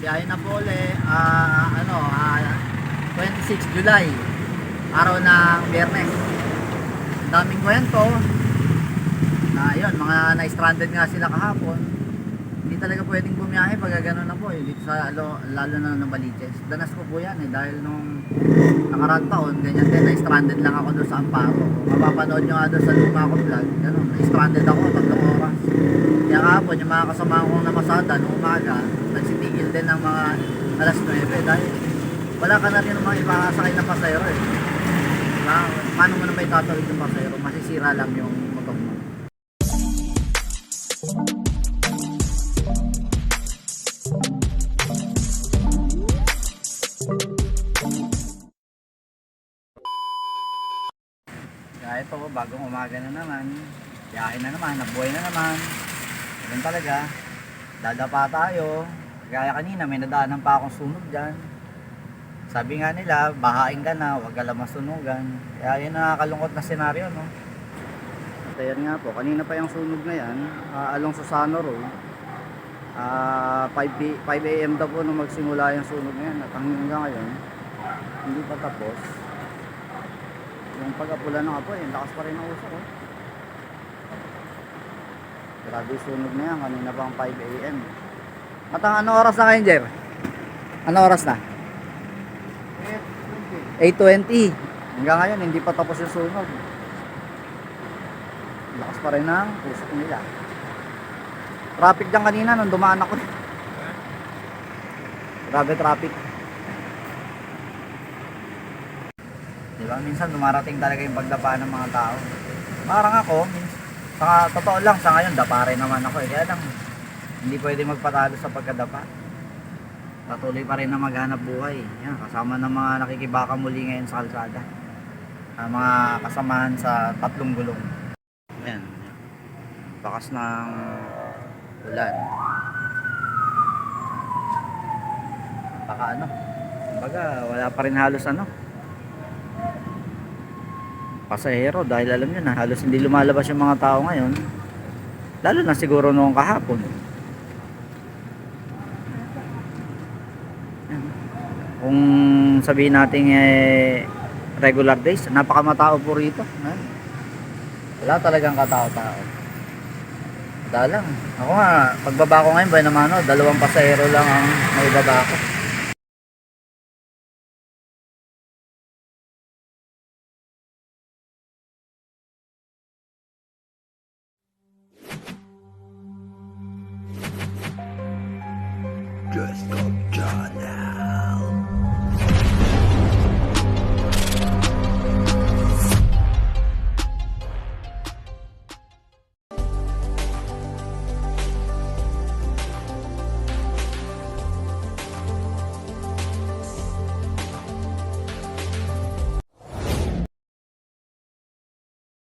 biyahe na po ulit, ah, ano, ah, 26 July, araw ng biyernes. Ang daming kwento, na yun, mga na-stranded nga sila kahapon. Hindi talaga pwedeng bumiyahe pag gano'n na po, eh, dito sa, lalo, lalo na ng Baliches. Danas ko po yan eh, dahil nung nakaraan taon, ganyan din, na-stranded lang ako doon sa Amparo. Mapapanood nyo nga doon sa luma ko vlog, gano'n, na-stranded ako, tatlong oras. Kaya kahapon, yung mga kasama kong namasada nung umaga, din ng mga alas 9 dahil wala ka na rin ng mga ipakasakay na pasayro eh. Diba? Paano mo naman itatawid yung pasayro? Masisira lang yung motor mo. Kaya ito, bagong umaga na naman. Biyahe na naman, nabuhay na naman. Ganun talaga. Dadapa tayo. Kaya kanina, may nadaanan pa akong sunog dyan. Sabi nga nila, bahain ka na, huwag ka lang masunugan. Kaya yun ang nakakalungkot na senaryo, no? At ayan nga po, kanina pa yung sunog na yan, ah, along Susano Road. Ah, 5, p- 5 a.m. daw po nung magsimula yung sunog na yan. At hanggang ngayon, hindi pa tapos. Yung pag-apula ng apoy, yung lakas pa rin ng usok. Oh. Grabe sunog na yan, kanina pang 5 a.m. At ang ano oras na ngayon, Jer? Ano oras na? 8.20. Hanggang ngayon, hindi pa tapos yung sunog. Lakas pa rin ng usok nila. Traffic dyan kanina nung dumaan ako. Grabe traffic. Di ba? Minsan dumarating talaga yung pagdapa ng mga tao. Parang ako, sa totoo lang, sa ngayon, dapa rin naman ako eh. Kaya lang, hindi pwede magpatalo sa pagkadapa. Patuloy pa rin na maghanap buhay. Yan, kasama ng mga nakikibaka muli ngayon sa kalsada. Ang mga kasamahan sa tatlong gulong. Ayan. Bakas ng ulan. Baka ano, kumbaga wala pa rin halos ano. Pasahero dahil alam nyo na halos hindi lumalabas yung mga tao ngayon. Lalo na siguro noong kahapon. Kung sabihin natin eh, regular days, napakamatao po rito. Ayan. Wala talagang katao-tao. Dalang. Ako nga, pagbaba ko ngayon, buhay naman, no, dalawang pasahero lang ang maibaba ko. Just of Jana.